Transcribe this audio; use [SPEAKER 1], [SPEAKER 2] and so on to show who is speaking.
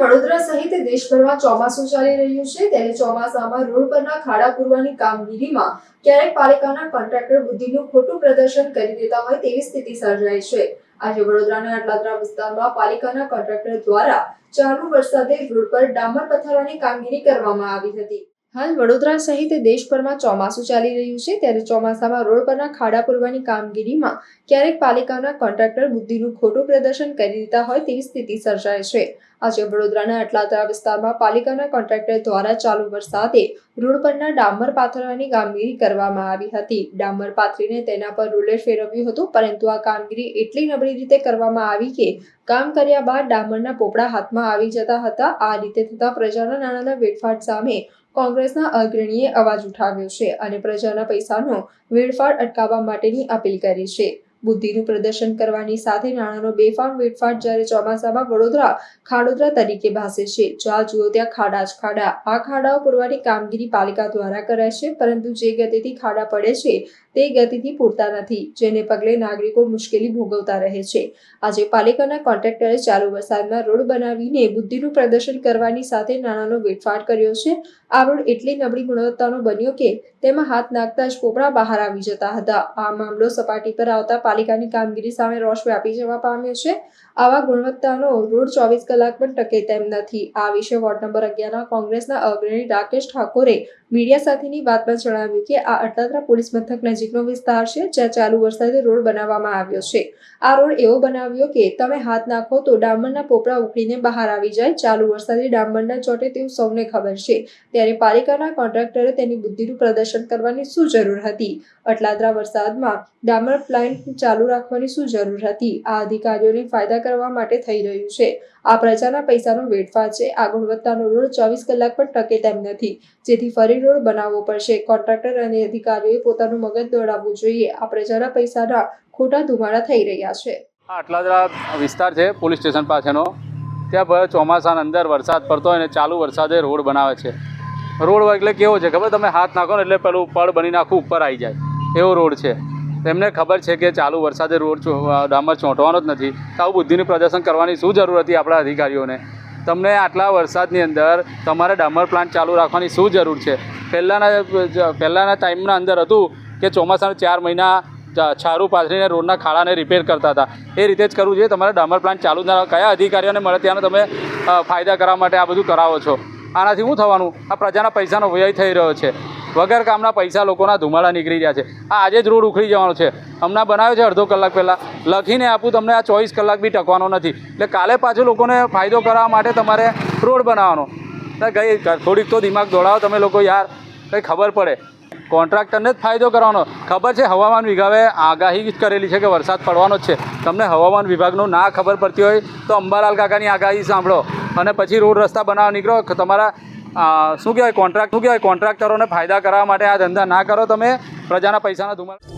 [SPEAKER 1] વડોદરા સહિત દેશભરમાં ચોમાસું ચાલી રહ્યું છે. ત્યારે ચોમાસામાં રોડ પરના ખાડા પૂરવાની કામગીરીમાં ક્યારેક પાલિકાના કોન્ટ્રાક્ટર બુદ્ધિનું ખોટું પ્રદર્શન કરી દેતા હોય તેવી સ્થિતિ સર્જાય છે. આજે વડોદરાના અટલાદરા વિસ્તારમાં પાલિકાના કોન્ટ્રાક્ટર દ્વારા ચાલુ વરસાદે રોડ પર ડામર પથારવાની કામગીરી કરવામાં આવી હતી. હાલ વડોદરા સહિત દેશભરમાં ચોમાસું ચાલી રહ્યું છે. ત્યારે ચોમાસામાં રોડ પરના ખાડા પૂરવાની કામગીરીમાં ક્યારેક પાલિકાના કોન્ટ્રાક્ટર બુદ્ધિનું ખોટું પ્રદર્શન કરી દેતા હોય તેવી સ્થિતિ સર્જાય છે. આજે વડોદરાના અટલાતરા વિસ્તારમાં પાલિકાના કોન્ટ્રાક્ટર દ્વારા ચાલુ વરસાદે રોડ પરના ડામર પાથરવાની કામગીરી કરવામાં આવી હતી. ડામર પાથરીને તેના પર રોલર ફેરવ્યું હતું, પરંતુ આ કામગીરી એટલી નબળી રીતે કરવામાં આવી કે કામ કર્યા બાદ ડામરના પોપડા હાથમાં આવી જતા હતા. આ રીતે થતા પ્રજાના નાણાંના વેડફાટ સામે કોંગ્રેસના અગ્રણીએ અવાજ ઉઠાવ્યો છે અને પ્રજાના પૈસાનો વેડફાટ અટકાવવા માટેની અપીલ કરી છે. બુદ્ધિનું પ્રદર્શન કરવાની સાથે નાણાંનો બેફામ વેડફાટ જ્યારે ચોમાસામાં વડોદરા, ખાડોદરા તરીકે ભાસે છે. જ્યાં જુઓ ત્યાં ખાડા જ ખાડા. આ ખાડાઓ પૂરવાની કામગીરી પાલિકા દ્વારા કરાય છે, પરંતુ જે ગતિથી ખાડા પડે છે તે ગતિથી પૂરતા નથી, જેને પગલે નાગરિકો મુશ્કેલી ભોગવતા રહે છે. આજે પાલિકાના કોન્ટ્રાક્ટરે ચાલુ વરસાદમાં રોડ બનાવીને બુદ્ધિનું પ્રદર્શન કરવાની સાથે નાણાંનો વેડફાટ કર્યો છે. આ રોડ એટલી નબળી ગુણવત્તાનો બન્યો કે તેમાં હાથ નાખતા જ પોપડા બહાર આવી જતા હતા. આ મામલો સપાટી પર આવતા પાલિકાની કામગીરી સામે રોષ વ્યાપી જવા પામ્યો છે. આવા ગુણવત્તાનો રોડ ચોવીસ કલાક પણ ટકે તેમ નથી. આ વિશે વોર્ડ નંબર અગિયારના કોંગ્રેસના અગ્રણી રાકેશ ઠાકોરે મીડિયા સાથેની વાતમાં જણાવ્યું કે આ અટલાદરા પોલીસ મથક નજીકનો વિસ્તાર છે, જ્યાં ચાલુ વરસાદે રોડ બનાવવામાં આવ્યો છે. આ રોડ એવો બનાવ્યો કે તમે હાથ નાખો તો ડામરના પોપડા ઉખડીને બહાર આવી જાય. ચાલુ વરસાદે ડામરના ચોટે તેવું સૌને ખબર છે. ત્યારે પાલિકાના કોન્ટ્રાક્ટરે તેની બુદ્ધિનું પ્રદર્શન કરવાની શું જરૂર હતી? અટલાદરા વરસાદમાં ડામર પ્લાન્ટ ચાલુ રાખવાની શું જરૂર હતી? આ અધિકારીઓને ફાયદા કરવા માટે થઈ રહ્યું છે. આ પ્રજાના પૈસાનો વેડફા છે. આ ગુણવત્તાનો રોડ ચોવીસ કલાક પણ ટકે તેમ નથી. જેથી ફરી રોડ બનાવવો પડશે. કોન્ટ્રાક્ટર અને અધિકારીઓએ પોતાનું મગજ દોડાવવું જોઈએ. આ પ્રજાના પૈસાના ખોટા ધુમાડા થઈ રહ્યા છે.
[SPEAKER 2] આ અટલાદરા વિસ્તાર છે, પોલીસ સ્ટેશન પાસેનો. ત્યાં ચોમાસાના અંદર વરસાદ પડતો હોય અને ચાલુ વરસાદે રોડ બનાવે છે. રોડ એટલે કેવો છે? ખબર? તમે હાથ નાખો ને એટલે પેલું પડ બની નાખું, ઉપર આવી જાય. એવો રોડ છે. તેમને ખબર છે કે ચાલુ વરસાદે રોડ ડામર ચોંટવાનો જ નથી. તો આવું બુદ્ધિનું પ્રદર્શન કરવાની શું જરૂર હતી આપણા અધિકારીઓને? તમને આટલા વરસાદની અંદર તમારે ડામર પ્લાન્ટ ચાલુ રાખવાની શું જરૂર છે? પહેલાંના પહેલાંના ટાઈમના અંદર હતું કે ચોમાસાના ચાર મહિના છારું પાથરીને રોડના ખાડાને રિપેર કરતા હતા. એ રીતે જ કરવું જોઈએ. તમારે ડામર પ્લાન્ટ ચાલુ ના કયા અધિકારીઓને મળે ત્યાંનો તમે ફાયદા કરવા માટે આ બધું કરાવો છો? આનાથી શું થવાનું? આ પ્રજાના પૈસાનો વ્યય થઈ રહ્યો છે. વગર કામના પૈસા લોકોના ધુમાડા નીકળી રહ્યા છે. આ આજે જ રોડ ઉખડી જવાનો છે. હમણાં બનાવ્યો છે અડધો કલાક પહેલાં. લખીને આપું, તમને આ ચોવીસ કલાક બી ટકવાનો નથી. એટલે કાલે પાછું લોકોને ફાયદો કરાવવા માટે તમારે રોડ બનાવવાનો. કંઈ થોડીક તો દિમાગ દોડાવો. તમે લોકો યાર, કંઈ ખબર પડે. કોન્ટ્રાક્ટરને જ ફાયદો કરવાનો. ખબર છે, હવામાન વિભાગે આગાહી કરેલી છે કે વરસાદ પડવાનો જ છે. તમને હવામાન વિભાગનું ના ખબર પડતી હોય તો અંબાલાલ કાકાની આગાહી સાંભળો. અને પછી રોડ રસ્તા બનાવવા નીકળો. તમારા શું કહેવાય, કોન્ટ્રાક્ટ, શું કહેવાય, કોન્ટ્રાક્ટરોને ફાયદા કરાવવા માટે આ ધંધા ના કરો. તમે પ્રજાના પૈસાના ધુમાડા